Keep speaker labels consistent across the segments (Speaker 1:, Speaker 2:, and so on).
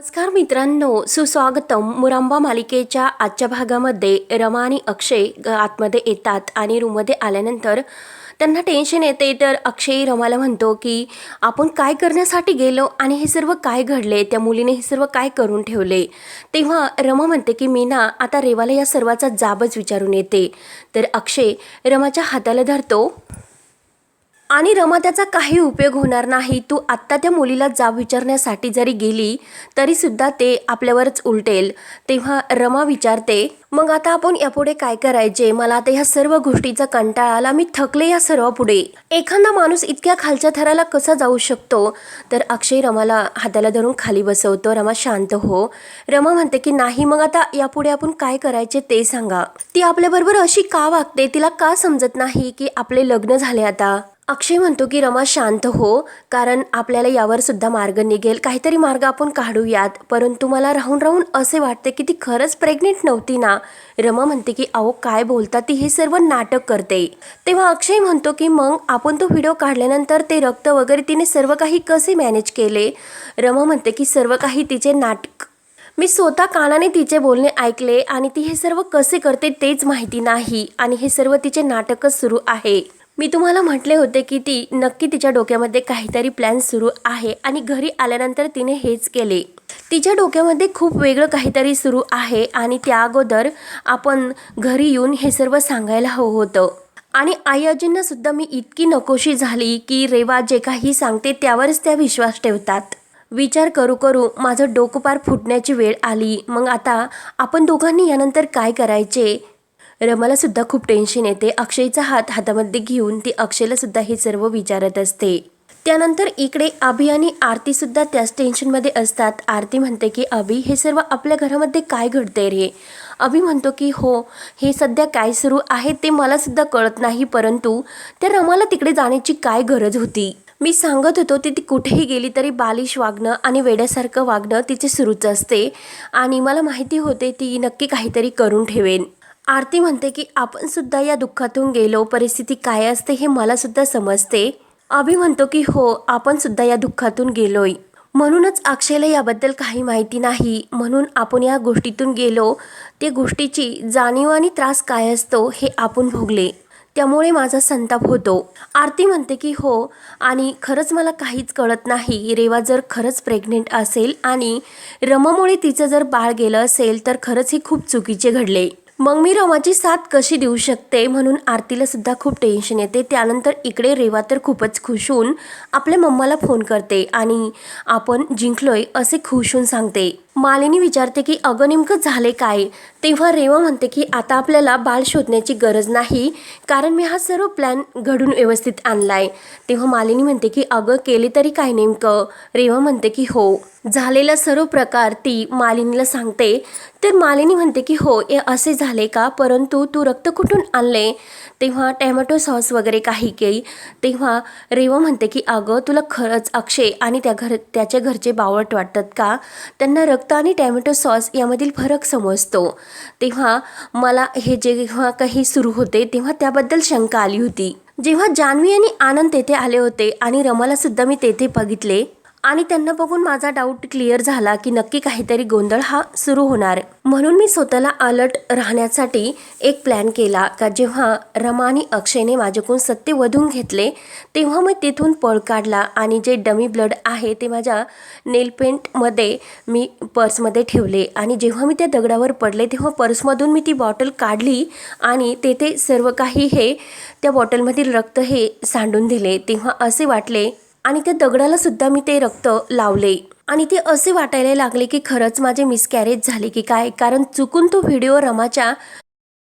Speaker 1: नमस्कार मित्रांनो सुस्वागतम. मुरांबा मालिकेच्या आजच्या भागामध्ये रमा आणि अक्षय आतमध्ये येतात आणि रूममध्ये आल्यानंतर त्यांना टेन्शन येते. तर अक्षय रमाला म्हणतो की आपण काय करण्यासाठी गेलो आणि हे सर्व काय घडले? त्या मुलीने हे सर्व काय करून ठेवले? तेव्हा रमा म्हणते की मी ना आता रेवाला या सर्वाचा जाबच विचारून येते. तर अक्षय रमाच्या हाताला धरतो. आणि रमा त्याचा काही उपयोग होणार नाही. तू आत्ता त्या मुलीला जाब विचारण्यासाठी जरी गेली तरीसुद्धा ते आपल्यावरच उलटेल. तेव्हा रमा विचारते मग आता आपण यापुढे काय करायचे? मला आता ह्या सर्व गोष्टीचा कंटाळा आला. मी थकले या सर्व पुढे. एखादा माणूस इतक्या खालच्या थराला कसा जाऊ शकतो? तर अक्षय रमाला हाताला धरून खाली बसवतो. रमा शांत हो. रमा म्हणते की नाही मग आता यापुढे आपण काय करायचे ते सांगा. ती आपल्याबरोबर अशी का वागते? तिला का समजत नाही की आपले लग्न झाले आता? अक्षय म्हणतो की रमा शांत हो कारण आपल्याला यावर सुद्धा मार्ग निघेल. काहीतरी मार्ग आपण काढूयात. परंतु मला राहून राहून असे वाटते की ती खरंच प्रेग्नेंट नव्हती ना? रमा म्हणते की अहो काय बोलता ती? हे सर्व नाटक करते. तेव्हा अक्षय म्हणतो की मग आपण तो व्हिडिओ काढल्यानंतर ते रक्त वगैरे तिने सर्व काही कसे मॅनेज केले? रमा म्हणते की सर्व काही तिचे नाटक मी स्वतः कानाने तिचे बोलणे ऐकले आणि ती हे सर्व कसे करते तेच माहिती नाही आणि हे सर्व तिचे नाटकच सुरू आहे. मी तुम्हाला म्हटले होते की ती नक्की तिच्या डोक्यामध्ये काहीतरी प्लॅन सुरू आहे आणि घरी आल्यानंतर तिने हेच केले. तिच्या डोक्यामध्ये खूप वेगळं काहीतरी सुरू आहे आणि त्या अगोदर आपण घरी येऊन हे सर्व सांगायला हवं होतं. आणि आई आजींना सुद्धा मी इतकी नकोशी झाली की रेवा जे काही सांगते त्यावरच त्या विश्वास ठेवतात. विचार करू करू माझं डोकं पार फुटण्याची वेळ आली. मग आता आपण दोघांनी यानंतर काय करायचे? रमाला सुद्धा खूप टेन्शन येते. अक्षयचा हात हातामध्ये घेऊन ती अक्षयला सुद्धा हे सर्व विचारत असते. त्यानंतर इकडे अभि आणि आरतीसुद्धा त्याच टेन्शनमध्ये असतात. आरती म्हणते की अभि हे सर्व आपल्या घरामध्ये काय घडते रे? अभि म्हणतो की हो हे सध्या काय सुरू आहे ते मला सुद्धा कळत नाही परंतु त्या रमाला तिकडे जाण्याची काय गरज होती? मी सांगत होतो ती ती कुठेही गेली तरी बालिश वागणं आणि वेड्यासारखं वागणं तिचे सुरूच असते आणि मला माहिती होते ती नक्की काहीतरी करून ठेवेन. आरती म्हणते की आपण सुद्धा या दुःखातून गेलो. परिस्थिती काय असते हे मला सुद्धा समजते. अभि म्हणतो की हो आपण सुद्धा या दुःखातून गेलोय. म्हणूनच अक्षयला याबद्दल काही माहिती नाही. म्हणून आपण या गोष्टीतून गेलो. ते गोष्टीची जाणीव आणि त्रास काय असतो हे आपण भोगले. त्यामुळे माझा संताप होतो. आरती म्हणते की हो आणि खरंच मला काहीच कळत नाही. रेवा जर खरंच प्रेग्नेंट असेल आणि रमामुळे तिचं जर बाळ गेलं असेल तर खरंच हे खूप चुकीचे घडले. मग मी रमाची साथ कशी देऊ शकते? म्हणून आरतीला सुद्धा खूप टेन्शन येते. त्यानंतर इकडे रेवा तर खूपच खुश होऊन आपल्या मम्माला फोन करते आणि आपण जिंकलोय असे खुश होऊन सांगते. मालिनी विचारते की अगं नेमकं झाले काय? तेव्हा रेवा म्हणते की आता आपल्याला बाळ शोधण्याची गरज नाही. कारण मी हा सर्व प्लॅन घडून व्यवस्थित आणलाय. तेव्हा मालिनी म्हणते की अगं केले तरी काय नेमकं? रेवा म्हणते की हो. झालेला सर्व प्रकार ती मालिनीला सांगते. तर मालिनी म्हणते की हो हे असे झाले का? परंतु तू रक्त कुठून आणले? तेव्हा टॅमॅटो सॉस वगैरे काही काही तेव्हा रेवा म्हणते की अगं तुला खरंच अक्षय आणि त्या घर त्याच्या घरचे बावट वाटतात का? त्यांना रक्त आणि टॅमॅटो सॉस यामधील फरक समजतो. तेव्हा मला हे जेव्हा काही सुरू होते तेव्हा त्याबद्दल शंका आली होती. जेव्हा जान्हवी आणि आनंद तेथे आले होते आणि रमालासुद्धा मी तेथे बघितले आणि त्यांना बघून माझा डाऊट क्लिअर झाला की नक्की काहीतरी गोंधळ हा सुरू होणार. म्हणून मी स्वतःला अलर्ट राहण्यासाठी एक प्लॅन केला. का जेव्हा रमानी अक्षयने माझ्याकडून सत्य वधून घेतले तेव्हा मी तिथून पळ काढला आणि जे डमी ब्लड आहे ते माझ्या नेलपेंटमध्ये मी पर्समध्ये ठेवले. आणि जेव्हा मी त्या दगडावर पडले तेव्हा पर्समधून मी ती बॉटल काढली आणि तेथे सर्व काही हे त्या बॉटलमधील रक्त हे सांडून दिले. तेव्हा असे वाटले आणि त्या दगडाला सुद्धा मी ते रक्त लावले. आणि ते असे वाटायला लागले की खरंच माझे मिसकॅरेज झाले की काय? कारण चुकून तो व्हिडिओ रमाच्या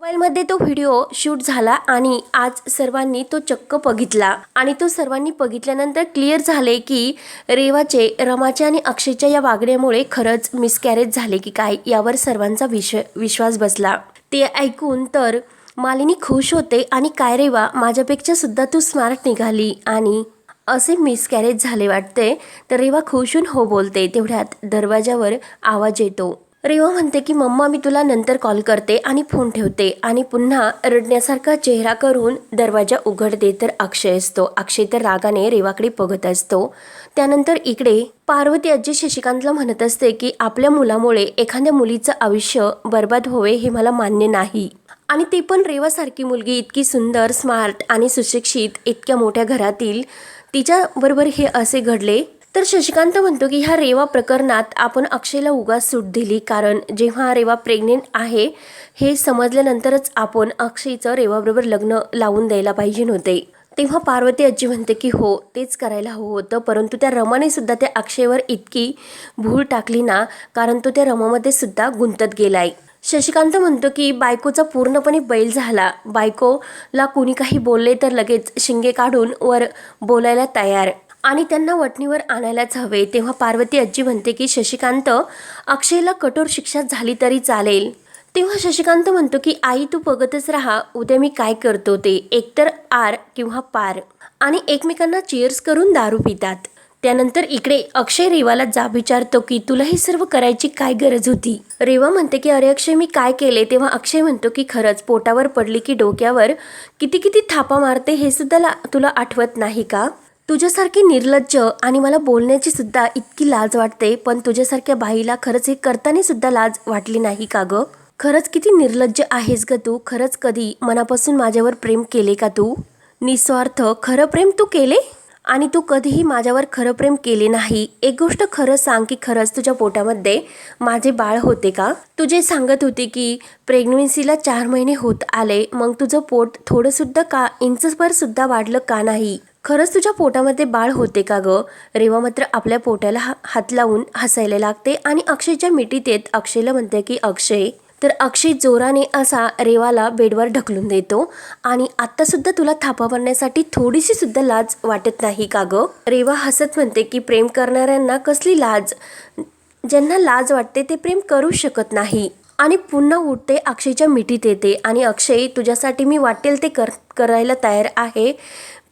Speaker 1: मोबाईलमध्ये तो व्हिडिओ शूट झाला आणि आज सर्वांनी तो चक्क बघितला. आणि तो सर्वांनी बघितल्यानंतर क्लिअर झाले की रेवाचे रमाच्या आणि अक्षयच्या या वागण्यामुळे खरंच मिसकॅरेज झाले की काय यावर सर्वांचा विश विश्वास बसला. ते ऐकून तर मालिनी खुश होते आणि काय रेवा माझ्यापेक्षा सुद्धा तू स्मार्ट निघाली. आणि असे मिसकॅरेज झाले वाटते. तर रेवा खुशून होऊन हो बोलते. तेवढ्यात दरवाजावर आवाज येतो. रेवा म्हणते की मम्मा मी तुला नंतर कॉल करते आणि फोन ठेवते. आणि पुन्हा रडण्यासारखा चेहरा करून दरवाजा उघडते. तर अक्षय असतो. अक्षय तर रागाने रेवाकडे बघत असतो. त्यानंतर इकडे पार्वती आजी शशिकांतला म्हणत असते की आपल्या मुलामुळे एखाद्या मुलीचं आयुष्य बर्बाद होवे हे मला मान्य नाही. आणि ती पण रेवासारखी मुलगी इतकी सुंदर स्मार्ट आणि सुशिक्षित इतक्या मोठ्या घरातील तिच्याबरोबर हे असे घडले. तर शशिकांत म्हणतो की ह्या रेवा प्रकरणात आपण अक्षयला उगाच सूट दिली कारण जेव्हा रेवा प्रेग्नेंट आहे हे समजल्यानंतरच आपण अक्षयचं रेवाबरोबर लग्न लावून द्यायला पाहिजे नव्हते. तेव्हा पार्वती आजी म्हणते की हो तेच करायला हवं होतं परंतु त्या रमाने सुद्धा त्या अक्षयवर इतकी भूल टाकली ना कारण तो त्या रमामध्ये सुद्धा गुंतत गेलाय. शशिकांत म्हणतो की बायकोचा पूर्णपणे बैल झाला. बायकोला कुणी काही बोलले तर लगेच शिंगे काढून वर बोलायला तयार. आणि त्यांना वटणीवर आणायलाच हवे. तेव्हा पार्वती आजी म्हणते की शशिकांत अक्षयला कठोर शिक्षा झाली तरी चालेल. तेव्हा शशिकांत म्हणतो की आई तू बघतच राहा. उद्या मी काय करतो ते. एकतर आर किंवा पार. आणि एकमेकांना चिअर्स करून दारू पितात. त्यानंतर इकडे अक्षय रेवाला जा विचारतो की तुला हे सर्व करायची काय गरज होती? रेवा म्हणते की अरे अक्षय मी काय केले? तेव्हा अक्षय म्हणतो की खरंच पोटावर पडली की डोक्यावर किती किती थापा मारते हे सुद्धा ला तुला आठवत नाही का? तुझ्यासारखी निर्लज्ज आणि मला बोलण्याची सुद्धा इतकी लाज वाटते पण तुझ्यासारख्या बाईला खरंच हे करताना सुद्धा लाज वाटली नाही का ग? खरंच किती निर्लज्ज आहेस ग तू? खरंच कधी मनापासून माझ्यावर प्रेम केले का तू? निस्वार्थ खरं प्रेम तू केले? आणि तू कधीही माझ्यावर खरं प्रेम केले नाही. एक गोष्ट खरं सांग की खरंच तुझ्या पोटामध्ये माझे बाळ होते का? तुझे सांगत होते की प्रेग्नन्सीला चार महिने होत आले मग तुझं पोट थोडंसुद्धा का इंचभर सुद्धा वाढलं का नाही? खरंच तुझ्या पोटामध्ये बाळ होते का ग? रेवा मात्र आपल्या पोटाला हा- हात लावून हसायला लागते आणि अक्षयच्या मिठीत येत अक्षयला म्हणते की अक्षय तर अक्षय जोराने असा रेवाला बेडवर ढकलून देतो. आणि आत्तासुद्धा तुला थापा मारण्यासाठी थोडीशी सुद्धा लाज वाटत नाही का ग? रेवा हसत म्हणते की प्रेम करणाऱ्यांना कसली लाज? ज्यांना लाज वाटते ते प्रेम करू शकत नाही. आणि पुन्हा उठते अक्षयच्या मिठीत येते. आणि अक्षय तुझ्यासाठी मी वाटेल ते कर करायला तयार आहे.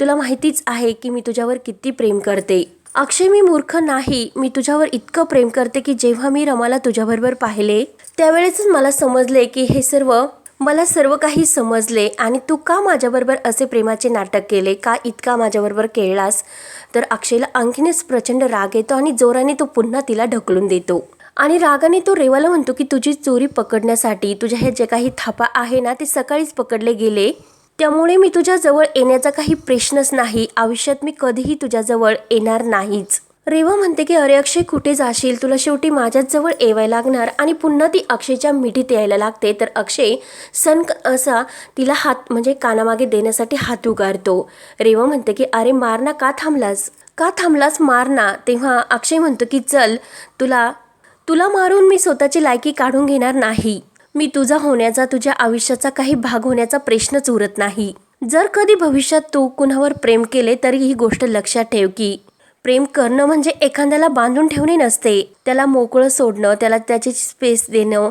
Speaker 1: तुला माहितीच आहे की मी तुझ्यावर किती प्रेम करते. अक्षय मी मूर्ख नाही. मी तुझ्यावर इतकं प्रेम करते की जेव्हा मी रमाला तुझ्याबरोबर पाहिले त्यावेळेसच मला समजले की हे सर्व मला सर्व काही समजले. आणि तू का माझ्याबरोबर असे प्रेमाचे नाटक केले? का इतका माझ्याबरोबर खेळलास तर अक्षयला आणखीनच प्रचंड राग येतो आणि जोराने तो पुन्हा तिला ढकलून देतो. आणि रागाने तो रेवाला म्हणतो की तुझी चोरी पकडण्यासाठी तुझ्या हे जे काही थापा आहे ना ते सकाळीच पकडले गेले. त्यामुळे मी तुझ्याजवळ येण्याचा काही प्रश्नच नाही. आयुष्यात मी कधीही तुझ्याजवळ येणार नाहीच. रेवा म्हणते की अरे अक्षय कुठे जाशील? तुला शेवटी माझ्याच जवळ येवायला लागणार आणि पुन्हा ती अक्षयच्या मिठीत यायला लागते. तर अक्षय सनक असा तिला हात म्हणजे कानामागे देण्यासाठी हात उगारतो. रेवा म्हणते की अरे मारना का थांबलास? का थांबलास मारना? तेव्हा अक्षय म्हणतो की चल तुला तुला मारून मी स्वतःची लायकी काढून घेणार नाही. मी तुझा होण्याचा तुझ्या आयुष्याचा काही भाग होण्याचा प्रश्नच उरत नाही. जर कधी भविष्यात तू कुणावर प्रेम केले तरी ही गोष्ट लक्षात ठेव की प्रेम करणं म्हणजे एखाद्याला बांधून ठेवणे नसते. त्याला मोकळं सोडणं त्याला त्याची स्पेस देणं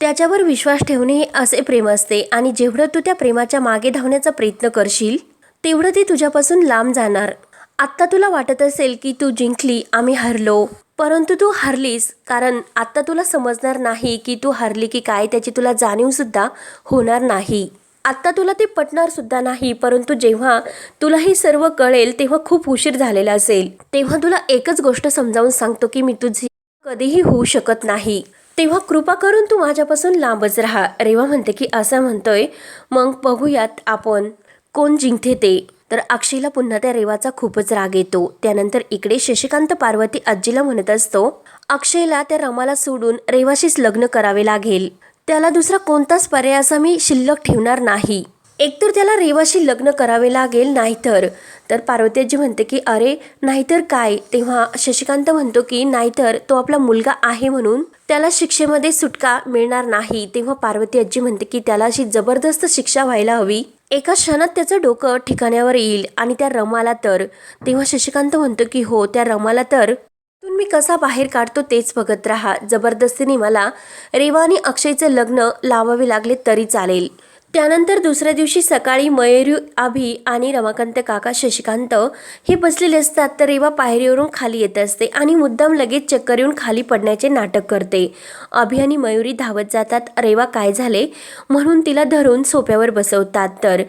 Speaker 1: त्याच्यावर विश्वास ठेवणे हे असे प्रेम असते. आणि जेवढं तू त्या प्रेमाच्या मागे धावण्याचा प्रयत्न करशील तेवढं ते तुझ्यापासून लांब जाणार. आत्ता तुला वाटत असेल की तू जिंकली आम्ही हरलो. परंतु तू हरलीस कारण आत्ता तुला समजणार नाही की तू हरली की काय त्याची तुला जाणीवसुद्धा होणार नाही. आत्ता तुला ते पटणार सुद्धा नाही परंतु जेव्हा तुला हे सर्व कळेल तेव्हा खूप उशीर झालेला असेल. तेव्हा तुला एकच गोष्ट समजावून सांगतो की मी तुझी कधीही होऊ शकत नाही. तेव्हा कृपा करून तू माझ्यापासून लांबच राहा. रेवा म्हणते की असं म्हणतोय. मग बघूयात आपण कोण जिंकते ते. तर अक्षयला पुन्हा त्या रेवाचा खूपच राग येतो. त्यानंतर इकडे शशिकांत पार्वती आजीला म्हणत असतो अक्षयला त्या रमाला सोडून रेवाशीच लग्न करावे लागेल. त्याला दुसरा कोणताच पर्याय असा मी शिल्लक ठेवणार नाही. एकतर त्याला रेवाशी लग्न करावे लागेल नाहीतर. तर पार्वतीजी म्हणते की अरे नाहीतर काय? तेव्हा शशिकांत म्हणतो की नाहीतर तो आपला मुलगा आहे म्हणून त्याला शिक्षेमध्ये सुटका मिळणार नाही. तेव्हा पार्वती आजी म्हणते की त्याला अशी जबरदस्त शिक्षा व्हायला हवी. एका क्षणात त्याचं डोकं ठिकाण्यावर येईल आणि त्या रमाला तर. तेव्हा शशिकांत म्हणतो की हो त्या रमाला तर तून मी कसा बाहेर काढतो तेच बघत राहा. जबरदस्तीने मला रेवानी अक्षयचं लग्न लावावे लागले तरी चालेल. त्यानंतर दुसऱ्या दिवशी सकाळी मयुरी आभी आणि रमाकांत काका शशिकांत हे बसलेले असतात. तर रेवा पायरीवरून खाली येत असते आणि मुद्दाम लगेच चक्कर येऊन खाली पडण्याचे नाटक करते. अभि आणि मयुरी धावत जातात. रेवा काय झाले? म्हणून तिला धरून सोप्यावर बसवतात. तर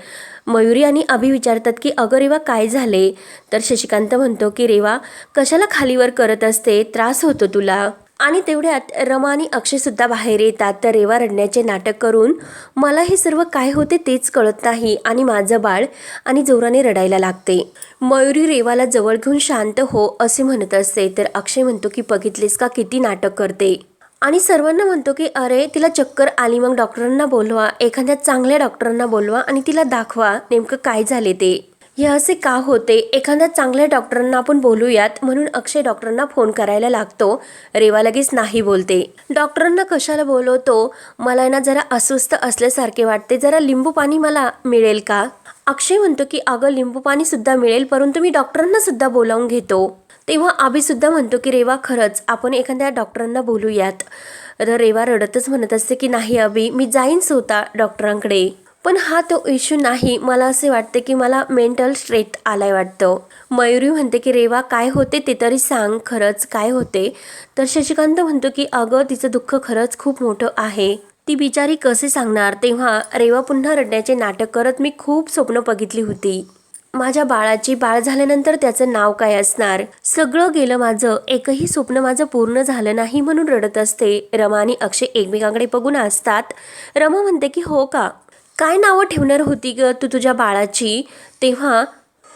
Speaker 1: मयुरी आणि अभि विचारतात की अगं रेवा काय झाले? तर शशिकांत म्हणतो की रेवा कशाला खालीवर करत असते? त्रास होतो तुला. आणि तेवढ्यात रमा आणि अक्षयसुद्धा बाहेर येतात. तर रेवा रडण्याचे नाटक करून मला हे सर्व काय होते तेच कळत नाही आणि माझं बाळ आणि जोराने रडायला लागते. मयुरी रेवाला जवळ घेऊन शांत हो असे म्हणत असते. तर अक्षय म्हणतो की बघितलेस का किती नाटक करते? आणि सर्वांना म्हणतो की अरे तिला चक्कर आली मग डॉक्टरांना बोलवा. एखाद्या चांगल्या डॉक्टरांना बोलवा आणि तिला दाखवा नेमकं काय झाले ते. हे असे का होते? एखाद्या चांगल्या डॉक्टरांना आपण बोलूयात म्हणून अक्षय डॉक्टरांना फोन करायला लागतो. रेवा लगेच नाही बोलते. डॉक्टरांना कशाला बोलवतो? मला ना जरा अस्वस्थ असल्यासारखे वाटते. जरा लिंबू पाणी मला मिळेल का? अक्षय म्हणतो की अगं लिंबू पाणी सुद्धा मिळेल परंतु मी डॉक्टरांना सुद्धा बोलावून घेतो. तेव्हा आबी सुद्धा म्हणतो की रेवा खरंच आपण एखाद्या डॉक्टरांना बोलूयात. तर रेवा रडतच म्हणत असते की नाही अबी मी जाईन स्वतः डॉक्टरांकडे. पण हा तो इश्यू नाही. मला असे वाटते की मला मेंटल स्ट्रेट आलाय वाटतं. मयुरी म्हणते की रेवा काय होते ते तरी सांग खरंच काय होते. तर शशिकांत म्हणतो की अगं तिचं दुःख खरंच खूप मोठं आहे. ती बिचारी कसे सांगणार? तेव्हा रेवा पुन्हा रडण्याचे नाटक करत मी खूप स्वप्न बघितली होती. माझ्या बाळाची बाळ झाल्यानंतर त्याचं नाव काय असणार? सगळं गेलं माझं. एकही स्वप्न माझं पूर्ण झालं नाही म्हणून रडत असते. रमा आणि अक्षय एकमेकांकडे बघून असतात रमा म्हणते की हो का? काय नावं ठेवणार होती ग तू तुझ्या बाळाची? तेव्हा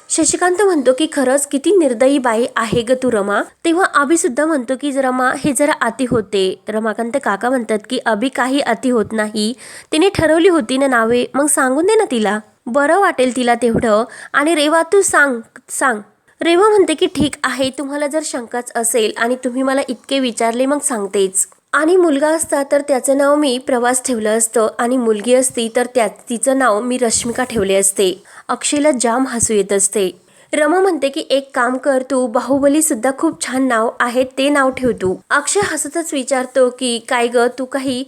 Speaker 1: शशिकांत म्हणतो की खरंच किती निर्दयी बाई आहे ग तू रमा. तेव्हा अभि सुद्धा म्हणतो की रमा हे जरा अति होते. रमाकांत काका म्हणतात की अभि काही अति होत नाही. तिने ठरवली होती ना नावे मग सांगून दे ना तिला. बरं वाटेल तिला तेवढं. आणि रेवा तू सांग सांग. रेवा म्हणते की ठीक आहे तुम्हाला जर शंकाच असेल आणि तुम्ही मला इतके विचारले मग सांगतेच. आणि मुलगा असता तर त्याचं नाव मी प्रवास ठेवलं असतं. आणि मुलगी असती तर त्या तिचं नाव मी रश्मिका ठेवले असते. अक्षयला जाम हसू येत असते. रमा म्हणते की एक काम कर तू बाहुबली सुद्धा खूप छान नाव आहे ते नाव ठेव तू. अक्षय हसतच विचारतो की काय ग तू काही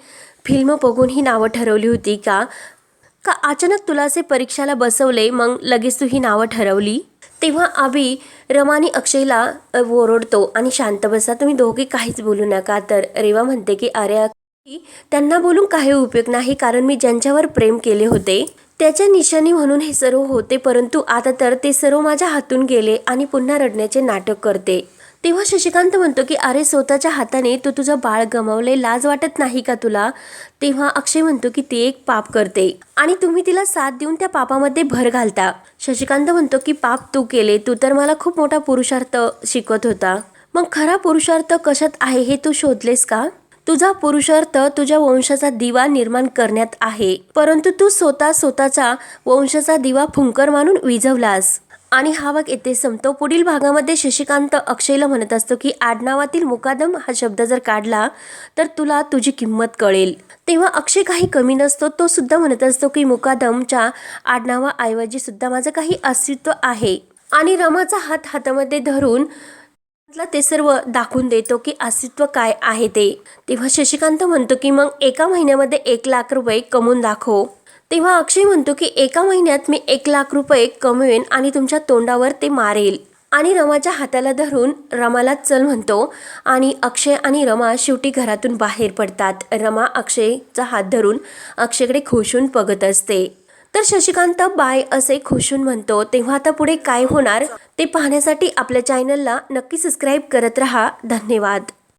Speaker 1: फिल्म बघून ही नावं ठरवली होती का? का अचानक तुला असे परीक्षाला बसवले मग लगेच तू ही नावं ठरवली? तेव्हा आबी रमानी अक्षयला ओरडतो आणि शांत बसा तुम्ही दोघे काहीच बोलू नका. तर रेवा म्हणते की अरे त्यांना बोलून काही उपयोग नाही कारण मी ज्यांच्यावर प्रेम केले होते त्याच्या निशाणी म्हणून हे सर्व होते परंतु आता तर ते सर्व माझ्या हातून गेले आणि पुन्हा रडण्याचे नाटक करते. तेव्हा शशिकांत म्हणतो की अरे स्वतःच्या हाताने तू तुझं बाळ गमावले लाज वाटत नाही का तुला? तेव्हा अक्षय म्हणतो की ती एक पाप करते आणि तुम्ही तिला साथ देऊन त्या पापामध्ये भर घालता. शशिकांत म्हणतो की पाप तू केले तू तर मला खूप मोठा पुरुषार्थ शिकवत होता. मग खरा पुरुषार्थ कशात आहे हे तू शोधलेस का? तुझा पुरुषार्थ तुझ्या वंशाचा दिवा निर्माण करण्यात आहे परंतु तू स्वतः स्वतःचा वंशाचा दिवा फुंकर मानून विझवलास. आणि हा भाग येथे संपतो. पुढील भागामध्ये शशिकांत अक्षयला म्हणत असतो की आडनावातील मुकादम हा शब्द जर काढला तर तुला तुझी किंमत कळेल. तेव्हा अक्षय काही कमी नसतो. तो सुद्धा म्हणत असतो की मुकादमच्या आडनावाऐवजी सुद्धा माझं काही अस्तित्व आहे. आणि रमाचा हात हातामध्ये धरून ते सर्व दाखवून देतो की अस्तित्व काय आहे ते. तेव्हा शशिकांत म्हणतो की मग एका महिन्यामध्ये एक लाख रुपये कमवून दाखव. तेव्हा अक्षय म्हणतो की एका महिन्यात मी एक लाख रुपये कमवेन आणि तुमच्या तोंडावर ते मारेल. आणि रमाच्या हाताला धरून रमाला चल म्हणतो आणि अक्षय आणि रमा शेवटी घरातून बाहेर पडतात. रमा अक्षयचा हात धरून अक्षयकडे खुशून बघत असते. तर शशिकांत बाय असे खुशून म्हणतो तेव्हा आता पुढे काय होणार? ते पाहण्यासाठी आपल्या चॅनलला नक्की सबस्क्राईब करत रहा. धन्यवाद.